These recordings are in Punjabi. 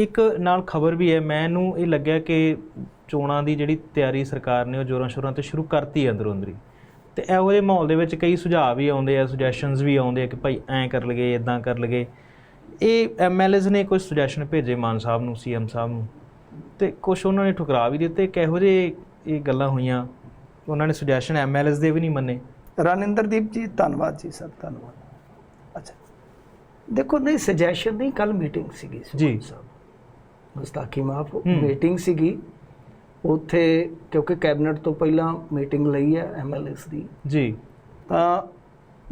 ਇੱਕ ਨਾਲ ਖਬਰ ਵੀ ਹੈ ਮੈਨੂੰ ਇਹ ਲੱਗਿਆ ਕਿ ਚੋਣਾਂ ਦੀ ਜਿਹੜੀ ਤਿਆਰੀ ਸਰਕਾਰ ਨੇ ਉਹ ਜ਼ੋਰਾਂ ਸ਼ੋਰਾਂ ਤੇ ਸ਼ੁਰੂ ਕਰਤੀ ਹੈ ਅੰਦਰੋਂ ਅੰਦਰੀ। ਤੇ ਇਹੋ ਜਿਹੇ ਮਾਹੌਲ ਦੇ ਵਿੱਚ ਕਈ ਸੁਝਾਅ ਵੀ ਆਉਂਦੇ ਆ ਸੁਜੈਸ਼ਨਸ ਵੀ ਆਉਂਦੇ ਆ ਕਿ ਭਾਈ ਐਂ ਕਰ ਲਗੇ ਇਦਾਂ ਕਰ ਲਗੇ ਇਹ ਐਮਐਲਏਜ਼ ਨੇ ਕੋਈ ਸੁਜੈਸ਼ਨ ਭੇਜੇ ਮਾਨ ਸਾਹਿਬ ਨੂੰ ਸੀਐਮ ਸਾਹਿਬ ਨੂੰ? ਤੇ ਕੁਝ ਉਹਨਾਂ ਨੇ ਠੁਕਰਾ ਵੀ ਦਿੱਤੇ ਕਿਹੋ ਜਿਹੇ ਇਹ ਗੱਲਾਂ ਹੋਈਆਂ ਉਹਨਾਂ ਨੇ ਸੁਜੈਸ਼ਨ ਐਮਐਲਏਜ਼ ਦੇ ਵੀ ਨਹੀਂ ਮੰਨੇ। ਰਣਿੰਦਰਦੀਪ ਜੀ ਧੰਨਵਾਦ ਜੀ ਸਰ ਧੰਨਵਾਦ। ਅੱਛਾ। ਦੇਖੋ ਨਹੀਂ ਸੁਜੈਸ਼ਨ ਨਹੀਂ ਕੱਲ ਮੀਟਿੰਗ ਸੀਗੀ ਜੀ। ਸਾਹਿਬ। ਗੁਸਤਾਖੀ ਮਾਫ। ਮੀਟਿੰਗ ਸੀਗੀ। ਉੱਥੇ ਕਿਉਂਕਿ ਕੈਬਨਿਟ ਤੋਂ ਪਹਿਲਾਂ ਮੀਟਿੰਗ ਲਈ ਹੈ ਐਮਐਲਏਸ ਦੀ। ਜੀ। ਤਾਂ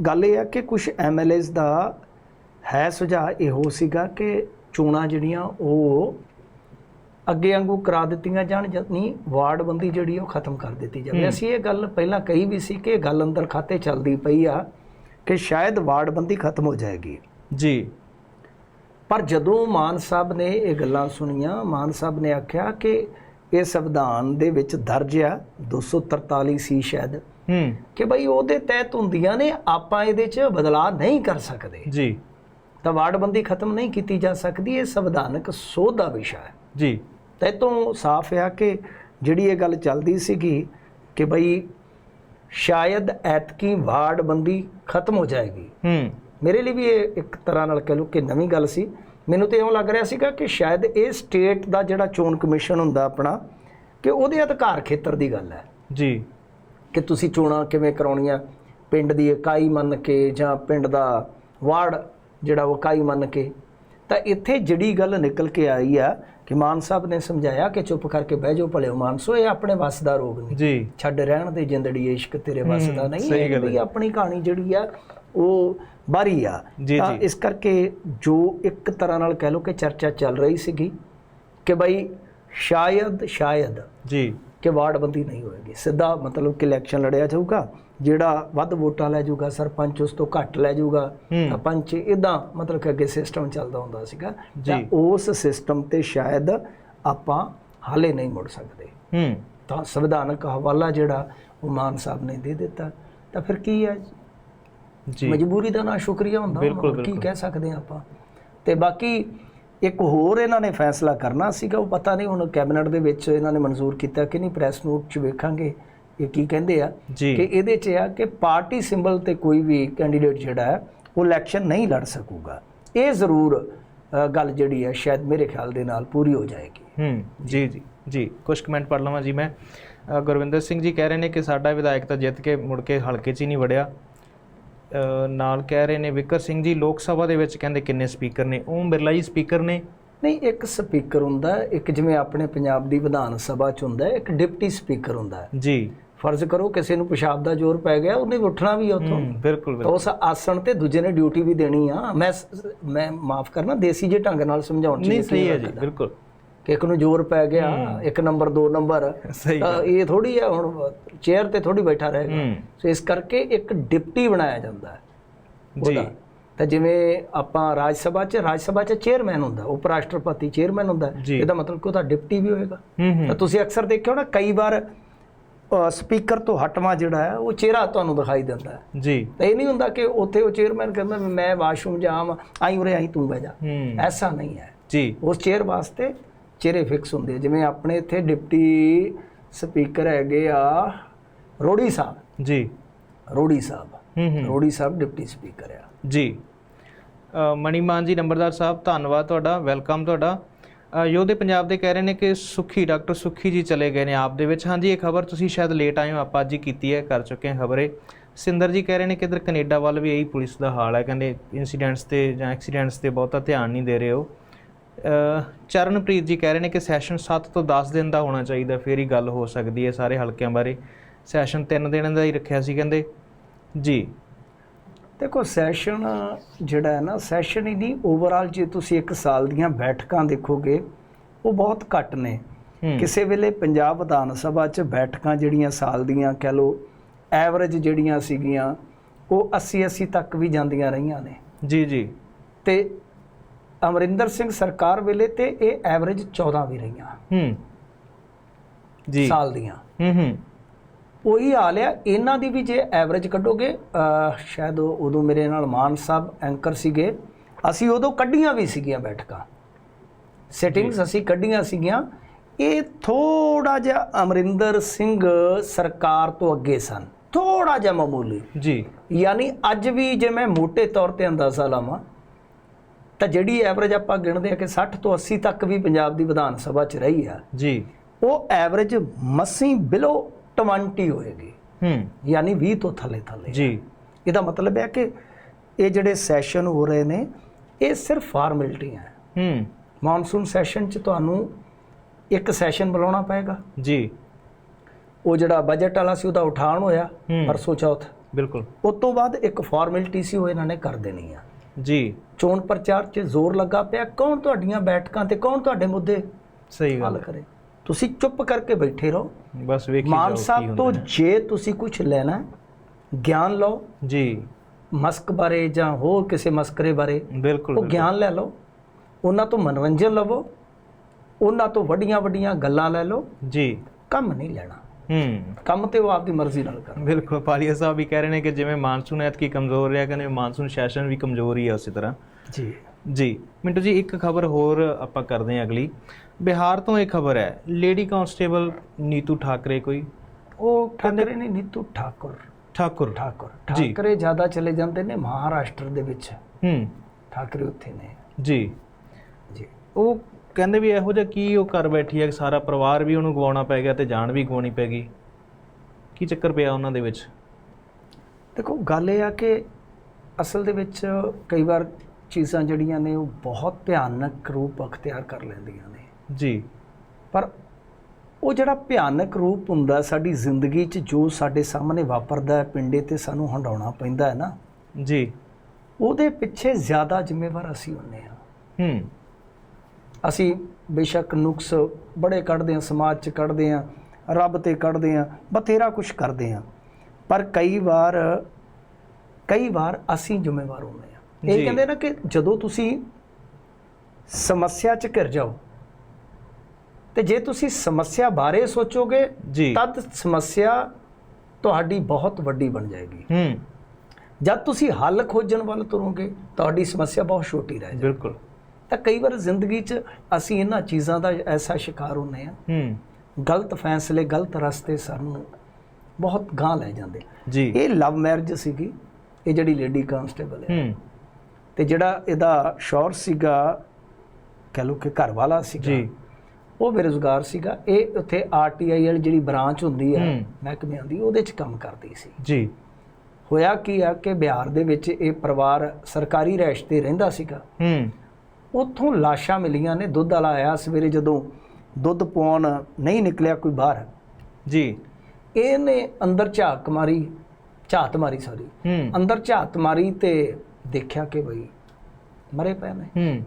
ਗੱਲ ਇਹ ਹੈ ਕਿ ਕੁਝ ਐਮਐਲਏਸ ਦਾ ਹੈ ਸੁਝਾਅ ਇਹੋ ਸੀਗਾ ਕਿ ਚੋਣਾਂ ਜਿਹੜੀਆਂ ਉਹ ਅੱਗੇ ਵਾਂਗੂ ਕਰਾ ਦਿੱਤੀਆਂ ਜਾਣ ਨਹੀਂ ਵਾਰਡਬੰਦੀ ਜਿਹੜੀ ਉਹ ਖਤਮ ਕਰ ਦਿੱਤੀ ਜਾਵੇ। ਅਸੀਂ ਇਹ ਗੱਲ ਪਹਿਲਾਂ ਕਹੀ ਵੀ ਸੀ ਕਿ ਇਹ ਗੱਲ ਅੰਦਰ ਖਾਤੇ ਚੱਲਦੀ ਪਈ ਆ ਕਿ ਸ਼ਾਇਦ ਵਾਰਡਬੰਦੀ ਖਤਮ ਹੋ ਜਾਏਗੀ। ਜੀ। ਪਰ ਜਦੋਂ ਮਾਨ ਸਾਹਿਬ ਨੇ ਇਹ ਗੱਲਾਂ ਸੁਣੀਆਂ ਮਾਨ ਸਾਹਿਬ ਨੇ ਆਖਿਆ ਕਿ ਇਹ ਸੰਵਿਧਾਨ ਦੇ ਵਿੱਚ ਦਰਜ ਆ 243 ਸੀ ਸ਼ਾਇਦ ਹੂੰ। ਕਿ ਭਈ ਉਹਦੇ ਤਹਿਤ ਹੁੰਦੀਆਂ ਨੇ ਆਪਾਂ ਇਹਦੇ 'ਚ ਬਦਲਾਅ ਨਹੀਂ ਕਰ ਸਕਦੇ। ਜੀ। ਤਾਂ ਵਾਰਡਬੰਦੀ ਖਤਮ ਨਹੀਂ ਕੀਤੀ ਜਾ ਸਕਦੀ ਇਹ ਸੰਵਿਧਾਨਕ ਸੋਧ ਦਾ ਵਿਸ਼ਾ ਹੈ। ਜੀ। ਤੇ ਤੋਂ ਸਾਫ਼ ਆ ਕਿ ਜਿਹੜੀ ਇਹ ਗੱਲ ਚੱਲਦੀ ਸੀਗੀ ਕਿ ਭਈ ਸ਼ਾਇਦ ਐਤਕੀ ਵਾਰਡਬੰਦੀ ਖਤਮ ਹੋ ਜਾਏਗੀ। ਹੂੰ। ਮੇਰੇ ਲਈ ਵੀ ਇਹ ਇੱਕ ਤਰ੍ਹਾਂ ਨਾਲ ਕਹ ਲਓ ਕਿ ਨਵੀਂ ਗੱਲ ਸੀ। ਮੈਨੂੰ ਤੇ ਇਉਂ ਲੱਗ ਰਿਹਾ ਸੀਗਾ ਕਿ ਸ਼ਾਇਦ ਇਹ ਸਟੇਟ ਦਾ ਜਿਹੜਾ ਚੋਣ ਕਮਿਸ਼ਨ ਹੁੰਦਾ ਆਪਣਾ ਕਿ ਉਹਦੇ ਅਧਿਕਾਰ ਖੇਤਰ ਦੀ ਗੱਲ ਹੈ। ਜੀ। ਕਿ ਤੁਸੀਂ ਚੋਣਾਂ ਕਿਵੇਂ ਕਰਾਉਣੀਆਂ? ਪਿੰਡ ਦੀ ਇਕਾਈ ਮੰਨ ਕੇ ਜਾਂ ਪਿੰਡ ਦਾ ਵਾਰਡ ਜਿਹੜਾ ਉਹ ਇਕਾਈ ਮੰਨ ਕੇ। ਤਾਂ ਇੱਥੇ ਜਿਹੜੀ ਗੱਲ ਨਿਕਲ ਕੇ ਆਈ ਆ ਕਿ ਮਾਨ ਸਾਹਿਬ ਨੇ ਸਮਝਾਇਆ ਕਿ ਚੁੱਪ ਕਰਕੇ ਬਹਿ ਜਾਓ ਭਲਿਓ ਮਾਨਸੋ ਇਹ ਆਪਣੇ ਵੱਸ ਦਾ ਰੋਗ ਨਹੀਂ। ਜੀ। ਛੱਡ ਰਹਿਣ ਦੇ ਜਿੰਦੜੀ ਇਸ਼ਕ ਤੇਰੇ ਵੱਸ ਦਾ ਨਹੀਂ ਇਹ। ਆਪਣੀ ਕਹਾਣੀ ਜਿਹੜੀ ਆ ਉਹ ਬਾਰੀ ਆ। ਤਾਂ। ਇਸ ਕਰਕੇ ਜੋ ਇੱਕ ਤਰ੍ਹਾਂ ਨਾਲ ਕਹਿ ਲਓ ਕਿ ਚਰਚਾ ਚੱਲ ਰਹੀ ਸੀਗੀ ਕਿ ਬਈ ਸ਼ਾਇਦ ਸ਼ਾਇਦ ਜੀ। ਕਿ ਵਾਰਡਬੰਦੀ ਨਹੀਂ ਹੋਏਗੀ। ਸਿੱਧਾ ਮਤਲਬ ਕਿ ਇਲੈਕਸ਼ਨ ਲੜਿਆ ਜਾਊਗਾ ਜਿਹੜਾ ਵੱਧ ਵੋਟਾਂ ਲੈ ਜਾਊਗਾ ਸਰਪੰਚ ਉਸ ਤੋਂ ਘੱਟ ਲੈ ਜਾਊਗਾ ਪੰਚ ਇਦਾਂ ਮਤਲਬ ਕਿ ਅੱਗੇ ਸਿਸਟਮ ਚੱਲਦਾ ਹੁੰਦਾ ਸੀਗਾ। ਤਾਂ ਉਸ ਸਿਸਟਮ ਤੇ ਸ਼ਾਇਦ ਆਪਾਂ ਹਾਲੇ ਨਹੀਂ ਮੁੜ ਸਕਦੇ। ਹੂੰ। ਤਾਂ ਸੰਵਿਧਾਨਕ ਹਵਾਲਾ ਜਿਹੜਾ ਉਹ ਮਾਨ ਸਾਹਿਬ ਨੇ ਦੇ ਦਿੱਤਾ। ਤਾਂ ਫਿਰ ਕੀ ਹੈ? ਮਜਬੂਰੀ ਦਾ ਨਾ ਸ਼ੁਕਰੀਆ ਹੁੰਦਾ ਬਿਲਕੁਲ, ਕੀ। ਕਹਿ ਸਕਦੇ ਹਾਂ ਆਪਾਂ। ਤੇ ਬਾਕੀ ਇੱਕ ਹੋਰ ਇਹਨਾਂ ਨੇ ਫੈਸਲਾ ਕਰਨਾ ਸੀਗਾ ਉਹ ਪਤਾ ਨਹੀਂ ਹੁਣ ਕੈਬਨਿਟ ਦੇ ਵਿੱਚ ਇਹਨਾਂ ਨੇ ਮਨਜ਼ੂਰ ਕੀਤਾ ਕਿ ਨਹੀਂ ਪ੍ਰੈਸ ਨੋਟ 'ਚ ਵੇਖਾਂਗੇ ਇਹ ਕੀ ਕਹਿੰਦੇ ਆ। ਕਿ ਇਹਦੇ 'ਚ ਆ ਕਿ ਪਾਰਟੀ ਸਿੰਬਲ ਤੇ ਕੋਈ ਵੀ ਕੈਂਡੀਡੇਟ ਜਿਹੜਾ ਹੈ ਉਹ ਇਲੈਕਸ਼ਨ ਨਹੀਂ ਲੜ ਸਕੂਗਾ। ਇਹ ਜ਼ਰੂਰ ਗੱਲ ਜਿਹੜੀ ਹੈ ਸ਼ਾਇਦ ਮੇਰੇ ਖਿਆਲ ਦੇ ਨਾਲ ਪੂਰੀ ਹੋ ਜਾਏਗੀ। ਹੂੰ ਜੀ। ਜੀ ਜੀ ਕੁਝ ਕਮੈਂਟ ਪੜ ਲਵਾਂ ਜੀ ਮੈਂ। ਗੁਰਵਿੰਦਰ ਸਿੰਘ ਜੀ ਕਹਿ ਰਹੇ ਨੇ ਕਿ ਸਾਡਾ ਵਿਧਾਇਕ ਤਾਂ ਜਿੱਤ ਕੇ ਮੁੜ ਕੇ ਹਲਕੇ 'ਚ ਹੀ ਨਹੀਂ ਵੜਿਆ। ਨਾਲ ਕਹਿ ਰਹੇ ਨੇ ਵਿਕਰ ਸਿੰਘ ਜੀ ਲੋਕ ਸਭਾ ਦੇ ਵਿੱਚ ਕਹਿੰਦੇ ਕਿੰਨੇ ਸਪੀਕਰ ਨੇ? ਓਮ ਬਿਰਲਾ ਜੀ ਸਪੀਕਰ ਨੇ। ਨਹੀਂ ਇੱਕ ਸਪੀਕਰ ਹੁੰਦਾ ਇੱਕ ਜਿਵੇਂ ਆਪਣੇ ਪੰਜਾਬ ਦੀ ਵਿਧਾਨ ਸਭਾ 'ਚ ਹੁੰਦਾ ਇੱਕ ਡਿਪਟੀ ਸਪੀਕਰ ਹੁੰਦਾ ਜੀ। ਫਰਜ਼ ਕਰੋ ਕਿਸੇ ਨੂੰ ਪਿਸ਼ਾਬ ਦਾ ਜ਼ੋਰ ਪੈ ਗਿਆ ਉਹਨੇ ਉੱਠਣਾ ਵੀ ਉੱਥੋਂ। ਬਿਲਕੁਲ ਉਸ ਆਸਣ ਤੇ ਦੂਜੇ ਨੇ ਡਿਊਟੀ ਵੀ ਦੇਣੀ ਆ। ਮੈਂ ਮੈਂ ਮਾਫ ਕਰਨਾ ਦੇਸੀ ਜੇ ਢੰਗ ਨਾਲ ਸਮਝਾਉਣ ਚ ਨਹੀਂ ਸਹੀ ਹੈ ਜੀ। ਬਿਲਕੁਲ। ਕਿ ਇੱਕ ਨੂੰ ਜ਼ੋਰ ਪੈ ਗਿਆ ਇੱਕ ਨੰਬਰ ਦੋ ਨੰਬਰ ਇਹ ਥੋੜੀ ਹੈ ਹੁਣ ਚੇਅਰ ਤੇ ਥੋੜੀ ਬੈਠਾ ਰਹੇਗਾ। ਸੋ ਇਸ ਕਰਕੇ ਇੱਕ ਡਿਪਟੀ ਬਣਾਇਆ ਜਾਂਦਾ ਹੈ। ਜੀ। ਤਾਂ ਜਿਵੇਂ ਆਪਾਂ ਰਾਜ ਸਭਾ 'ਚ ਰਾਜ ਸਭਾ 'ਚ ਚੇਅਰਮੈਨ ਹੁੰਦਾ ਉਪ ਰਾਸ਼ਟਰਪਤੀ ਚੇਅਰਮੈਨ ਹੁੰਦਾ। ਇਹਦਾ ਮਤਲਬ ਕਿ ਉਹਦਾ ਡਿਪਟੀ ਵੀ ਹੋਏਗਾ। ਤਾਂ ਤੁਸੀਂ ਅਕਸਰ ਦੇਖਿਓ ਨਾ ਕਈ ਵਾਰ ਸਪੀਕਰ ਤੋਂ ਹਟਵਾ ਜਿਹੜਾ ਹੈ ਉਹ ਚਿਹਰਾ ਤੁਹਾਨੂੰ ਦਿਖਾਈ ਦਿੰਦਾ ਹੈ। ਜੀ। ਤਾਂ ਇਹ ਨਹੀਂ ਹੁੰਦਾ ਕਿ ਉੱਥੇ ਉਹ ਚੇਅਰਮੈਨ ਕਹਿੰਦਾ ਮੈਂ ਵਾਸ਼ਰੂਮ ਜਾਵਾਂ ਆਈ ਉਰੇ ਆਈ ਤੂੰ ਬਹਿ ਜਾ। ਐਸਾ ਨਹੀਂ ਹੈ। ਜੀ। ਉਸ ਚੇਅਰ ਵਾਸਤੇ ਚਿਹਰੇ ਫਿਕਸ ਹੁੰਦੇ ਆ। ਜਿਵੇਂ ਆਪਣੇ ਇੱਥੇ ਡਿਪਟੀ ਸਪੀਕਰ ਹੈਗੇ ਆ ਰੋੜੀ ਸਾਹਿਬ। ਜੀ। ਰੋੜੀ ਸਾਹਿਬ। ਹੂੰ ਹੂੰ। ਰੋੜੀ ਸਾਹਿਬ ਡਿਪਟੀ ਸਪੀਕਰ ਆ। ਜੀ। ਮਣੀਮਾਨ ਜੀ ਨੰਬਰਦਾਰ ਸਾਹਿਬ ਧੰਨਵਾਦ ਤੁਹਾਡਾ ਵੈਲਕਮ ਤੁਹਾਡਾ। ਯੋਧੇ ਪੰਜਾਬ ਦੇ ਕਹਿ ਰਹੇ ਨੇ ਕਿ ਸੁਖੀ ਡਾਕਟਰ ਸੁਖੀ ਜੀ ਚਲੇ ਗਏ ਨੇ ਆਪ ਦੇ ਵਿੱਚ। ਹਾਂਜੀ ਇਹ ਖਬਰ ਤੁਸੀਂ ਸ਼ਾਇਦ ਲੇਟ ਆਏ ਹੋ ਆਪਾਂ ਅੱਜ ਹੀ ਕੀਤੀ ਹੈ ਕਰ ਚੁੱਕੇ ਹਾਂ ਖਬਰੇ। ਸਿੰਦਰ ਜੀ ਕਹਿ ਰਹੇ ਨੇ ਕਿ ਇਧਰ ਕੈਨੇਡਾ ਵੱਲ ਵੀ ਇਹੀ ਪੁਲਿਸ ਦਾ ਹਾਲ ਹੈ। ਕਹਿੰਦੇ ਇਨਸੀਡੈਂਟਸ ਤੇ ਜਾਂ ਐਕਸੀਡੈਂਟਸ ਤੇ ਬਹੁਤਾ ਧਿਆਨ ਨਹੀਂ ਦੇ ਰਹੇ ਹੋ ਚਰਨਪ੍ਰੀਤ ਜੀ ਕਹਿ ਰਹੇ ਨੇ ਕਿ ਸੈਸ਼ਨ 7 ਤੋਂ 10 ਦਿਨ ਦਾ ਹੋਣਾ ਚਾਹੀਦਾ ਫੇਰ ਹੀ ਗੱਲ ਹੋ ਸਕਦੀ ਹੈ ਸਾਰੇ ਹਲਕਿਆਂ ਬਾਰੇ। ਸੈਸ਼ਨ 3 ਦਿਨ ਦਾ ਹੀ ਰੱਖਿਆ ਸੀ ਕਹਿੰਦੇ। ਜੀ। ਦੇਖੋ ਸੈਸ਼ਨ ਜਿਹੜਾ ਹੈ ਨਾ ਸੈਸ਼ਨ ਹੀ ਨਹੀਂ ਓਵਰਆਲ ਜੇ ਤੁਸੀਂ ਇੱਕ ਸਾਲ ਦੀਆਂ ਬੈਠਕਾਂ ਦੇਖੋਗੇ ਉਹ ਬਹੁਤ ਘੱਟ ਨੇ। ਕਿਸੇ ਵੇਲੇ ਪੰਜਾਬ ਵਿਧਾਨ ਸਭਾ 'ਚ ਬੈਠਕਾਂ ਜਿਹੜੀਆਂ ਸਾਲ ਦੀਆਂ ਕਹਿ ਲਓ ਐਵਰੇਜ ਜਿਹੜੀਆਂ ਸੀਗੀਆਂ ਉਹ 80 80 ਤੱਕ ਵੀ ਜਾਂਦੀਆਂ ਰਹੀਆਂ ਨੇ। ਜੀ ਜੀ। ਤੇ ਅਮਰਿੰਦਰ ਸਿੰਘ ਸਰਕਾਰ ਵੇਲੇ ਤੇ ਇਹ ਐਵਰੇਜ 14 ਵੀ ਰਹੀਆਂ। ਹੂੰ। ਜੀ। ਸਾਲ ਦੀਆਂ। ਹੂੰ ਹੂੰ। ਉਹੀ ਹਾਲ ਆ ਇਹਨਾਂ ਦੀ ਵੀ ਜੇ ਐਵਰੇਜ ਕੱਢੋਗੇ ਸ਼ਾਇਦ ਉਦੋਂ ਮੇਰੇ ਨਾਲ ਮਾਨ ਸਾਹਿਬ ਐਂਕਰ ਸੀਗੇ ਅਸੀਂ ਉਦੋਂ ਕੱਢੀਆਂ ਵੀ ਸੀਗੀਆਂ ਬੈਠਕਾਂ। ਸਿਟਿੰਗਸ ਅਸੀਂ ਕੱਢੀਆਂ ਸੀਗੀਆਂ। ਇਹ ਥੋੜਾ ਜਿਹਾ ਅਮਰਿੰਦਰ ਸਿੰਘ ਸਰਕਾਰ ਤੋਂ ਅੱਗੇ ਸਨ। ਥੋੜਾ ਜਿਹਾ ਮਾਮੂਲੀ। ਜੀ। ਯਾਨੀ ਅੱਜ ਵੀ ਜੇ ਮੈਂ ਮੋٹے ਤੌਰ ਤੇ ਅੰਦਾਜ਼ਾ ਲਾਵਾਂ ਤਾਂ ਜਿਹੜੀ ਐਵਰੇਜ ਆਪਾਂ ਗਿਣਦੇ ਆ ਕਿ 60 ਤੋਂ 80 ਤੱਕ ਵੀ ਪੰਜਾਬ ਦੀ ਵਿਧਾਨ ਸਭਾ 'ਚ ਰਹੀ ਆ ਜੀ। ਉਹ ਐਵਰੇਜ ਮਸੀਂ ਬਿਲੋ 20 ਹੋਏਗੀ। ਹੂੰ। ਯਾਨੀ 20 ਤੋਂ ਥੱਲੇ ਥੱਲੇ ਜੀ। ਇਹਦਾ ਮਤਲਬ ਹੈ ਕਿ ਇਹ ਜਿਹੜੇ ਸੈਸ਼ਨ ਹੋ ਰਹੇ ਨੇ ਇਹ ਸਿਰਫ ਫਾਰਮੈਲਿਟੀਆਂ ਹੈ ਹੂੰ। ਮੌਨਸੂਨ ਸੈਸ਼ਨ 'ਚ ਤੁਹਾਨੂੰ ਇੱਕ ਸੈਸ਼ਨ ਬੁਲਾਉਣਾ ਪਏਗਾ। ਜੀ। ਉਹ ਜਿਹੜਾ ਬਜਟ ਵਾਲਾ ਸੀ ਉਹਦਾ ਉਠਾਣ ਹੋਇਆ। ਪਰਸੋਂ ਚੌਥ। ਬਿਲਕੁਲ। ਉਸ ਤੋਂ ਬਾਅਦ ਇੱਕ ਫਾਰਮੈਲਿਟੀ ਸੀ ਉਹ ਇਹਨਾਂ ਨੇ ਕਰ ਦੇਣੀ ਆ। ਜੀ। ਚੋਣ ਪ੍ਰਚਾਰ 'ਚ ਜ਼ੋਰ ਲੱਗਾ ਪਿਆ। ਕੌਣ ਤੁਹਾਡੀਆਂ ਬੈਠਕਾਂ ਤੇ ਕੌਣ ਤੁਹਾਡੇ ਮੁੱਦੇ? ਸਹੀ ਗੱਲ ਕਰੇ। ਤੁਸੀਂ ਚੁੱਪ ਕਰਕੇ ਬੈਠੇ ਰਹੋ। ਬਸ ਵੇਖੀ ਮਾਨ ਜਾਓ ਕੀ ਸਾਹਿਬ ਤੋਂ। ਜੇ ਤੁਸੀਂ ਕੁਝ ਲੈਣਾ ਗਿਆਨ ਲਓ। ਜੀ। ਮਸਕ ਬਾਰੇ ਜਾਂ ਹੋਰ ਕਿਸੇ ਮਸਕਰੇ ਬਾਰੇ ਬਿਲਕੁਲ ਉਹ ਗਿਆਨ ਲੈ ਲਓ। ਉਹਨਾਂ ਤੋਂ ਮਨੋਰੰਜਨ ਲਵੋ। ਉਹਨਾਂ ਤੋਂ ਵੱਡੀਆਂ ਵੱਡੀਆਂ ਗੱਲਾਂ ਲੈ ਲਓ। ਜੀ। ਕੰਮ ਨਹੀਂ ਲੈਣਾ। ਹੂੰ। ਕੰਮ ਤੇ ਉਹ ਆਪਦੀ ਮਰਜ਼ੀ ਨਾਲ ਕਰਨ ਬਿਲਕੁਲ ਪਾਲੀਆ ਸਾਹਿਬ ਵੀ ਕਹਿ ਰਹੇ ਨੇ ਕਿ ਜਿਵੇਂ ਮਾਨਸੂਨ ਐਤਕੀ ਕਮਜ਼ੋਰ ਰਿਹਾ ਕਹਿੰਦੇ ਮਾਨਸੂਨ ਸੈਸ਼ਨ ਵੀ ਕਮਜ਼ੋਰ ਹੀ ਹੈ ਉਸੇ ਤਰ੍ਹਾਂ। ਜੀ। ਜੀ ਮਿੰਟੂ ਜੀ ਇੱਕ ਖਬਰ ਹੋਰ ਆਪਾਂ ਕਰਦੇ ਹਾਂ ਅਗਲੀ। ਬਿਹਾਰ ਤੋਂ ਇੱਕ ਖਬਰ ਹੈ ਲੇਡੀ ਕਾਂਸਟੇਬਲ ਨੀਤੂ ਠਾਕਰੇ ਕੋਈ? ਉਹ ਕਹਿੰਦੇ ਠਾਕਰੇ ਨਹੀਂ ਨੀਤੂ ਠਾਕੁਰ। ਠਾਕੁਰ। ਠਾਕੁਰ। ਠਾਕਰੇ ਜ਼ਿਆਦਾ ਚਲੇ ਜਾਂਦੇ ਨੇ ਮਹਾਰਾਸ਼ਟਰ ਦੇ ਵਿੱਚ। ਹੂੰ। ਠਾਕਰੇ ਉੱਥੇ ਨੇ। ਜੀ। ਜੀ। ਉਹ ਕਹਿੰਦੇ ਵੀ ਇਹੋ ਜਿਹਾ ਕੀ ਉਹ ਕਰ ਬੈਠੀ ਹੈ ਸਾਰਾ ਪਰਿਵਾਰ ਵੀ ਉਹਨੂੰ ਗਵਾਉਣਾ ਪੈ ਗਿਆ ਤੇ ਜਾਨ ਵੀ ਗਵਾਉਣੀ ਪੈ ਗਈ? ਕੀ ਚੱਕਰ ਪਿਆ ਉਹਨਾਂ ਦੇ ਵਿੱਚ? ਦੇਖੋ ਗੱਲ ਇਹ ਆ ਕਿ ਅਸਲ ਦੇ ਵਿੱਚ ਕਈ ਵਾਰ ਚੀਜ਼ਾਂ ਜਿਹੜੀਆਂ ਨੇ ਉਹ ਬਹੁਤ ਭਿਆਨਕ ਰੂਪ ਅਖਤਿਆਰ ਕਰ ਲੈਂਦੀਆਂ ਨੇ। ਜੀ। ਪਰ ਉਹ ਜਿਹੜਾ ਭਿਆਨਕ ਰੂਪ ਹੁੰਦਾ ਸਾਡੀ ਜ਼ਿੰਦਗੀ 'ਚ ਜੋ ਸਾਡੇ ਸਾਹਮਣੇ ਵਾਪਰਦਾ ਹੈ ਪਿੰਡੇ ਤੇ ਸਾਨੂੰ ਹੰਡਾਉਣਾ ਪੈਂਦਾ ਹੈ ਨਾ ਜੀ। ਉਹਦੇ ਪਿੱਛੇ ਜ਼ਿਆਦਾ ਜ਼ਿੰਮੇਵਾਰ ਅਸੀਂ ਹੁੰਨੇ ਆ। ਹੂੰ। ਅਸੀਂ ਬੇਸ਼ੱਕ ਨੁਕਸ ਬੜੇ ਕੱਢਦੇ ਆ ਸਮਾਜ 'ਚ ਕੱਢਦੇ ਆ ਰੱਬ ਤੇ ਕੱਢਦੇ ਆ ਬਥੇਰਾ ਕੁਝ ਕਰਦੇ ਆ ਪਰ ਕਈ ਵਾਰ ਕਈ ਵਾਰ ਅਸੀਂ ਜ਼ਿੰਮੇਵਾਰ ਹੁੰਦੇ ਆ ਇਹ। ਕਹਿੰਦੇ ਨਾ ਕਿ ਜਦੋਂ ਤੁਸੀਂ ਸਮੱਸਿਆ 'ਚ ਘਿਰ ਜਾਓ ਤੇ ਜੇ ਤੁਸੀਂ ਸਮੱਸਿਆ ਬਾਰੇ ਸੋਚੋਗੇ ਜੀ। ਤਦ ਸਮੱਸਿਆ ਤੁਹਾਡੀ ਬਹੁਤ ਵੱਡੀ ਬਣ ਜਾਏਗੀ। ਹੂੰ। ਜਦ ਤੁਸੀਂ ਹੱਲ ਖੋਜਣ ਵੱਲ ਤੁਰੋਗੇ ਤੁਹਾਡੀ ਸਮੱਸਿਆ ਬਹੁਤ ਛੋਟੀ ਰਹਿ ਜਾਏਗੀ। ਬਿਲਕੁਲ। ਤਾਂ ਕਈ ਵਾਰ ਜ਼ਿੰਦਗੀ 'ਚ ਅਸੀਂ ਇਹਨਾਂ ਚੀਜ਼ਾਂ ਦਾ ਐਸਾ ਸ਼ਿਕਾਰ ਹੁੰਨੇ ਆ ਹੂੰ। ਗਲਤ ਫੈਸਲੇ ਗਲਤ ਰਸਤੇ ਸਾਨੂੰ ਬਹੁਤ ਗਾਂ ਲੈ ਜਾਂਦੇ। ਜੀ। ਇਹ ਲਵ ਮੈਰਿਜ ਸੀਗੀ ਇਹ ਜਿਹੜੀ ਲੇਡੀ ਕਾਂਸਟੇਬਲ ਹੈ। ਹੂੰ। ਤੇ ਜਿਹੜਾ ਇਹਦਾ ਸ਼ੌਹਰ ਸੀਗਾ ਕਹ ਲਓ ਕਿ ਘਰ ਵਾਲਾ ਸੀਗਾ ਜੀ। ਉਹ ਬੇਰੁਜ਼ਗਾਰ ਸੀਗਾ। ਇਹ ਉੱਥੇ ਆਰਟੀਆਈ ਵਾਲੀ ਜਿਹੜੀ ਬ੍ਰਾਂਚ ਹੁੰਦੀ ਹੈ ਹੂੰ। ਮਹਿਕਮਿਆਂ ਦੀ ਉਹਦੇ 'ਚ ਕੰਮ ਕਰਦੀ ਸੀ। ਜੀ। ਹੋਇਆ ਕੀ ਆ ਕਿ ਬਿਹਾਰ ਦੇ ਵਿੱਚ ਇਹ ਪਰਿਵਾਰ ਸਰਕਾਰੀ ਰਹਿਸ਼ ਤੇ ਰਹਿੰਦਾ ਸੀਗਾ। ਹੂੰ। ਉੱਥੋਂ ਲਾਸ਼ਾਂ ਮਿਲੀਆਂ ਨੇ ਦੁੱਧ ਵਾਲਾ ਆਇਆ ਸਵੇਰੇ ਜਦੋਂ ਦੁੱਧ ਪਾਉਣ ਨਹੀਂ ਨਿਕਲਿਆ ਕੋਈ ਬਾਹਰ। ਜੀ। ਇਹਨੇ ਅੰਦਰ ਝਾਕ ਮਾਰੀ ਝਾਤ ਮਾਰੀ ਸੌਰੀ ਅੰਦਰ ਝਾਤ ਮਾਰੀ ਤੇ ਦੇਖਿਆ ਕਿ ਬਈ ਮਰੇ ਪਏ ਨੇ। ਹੂੰ।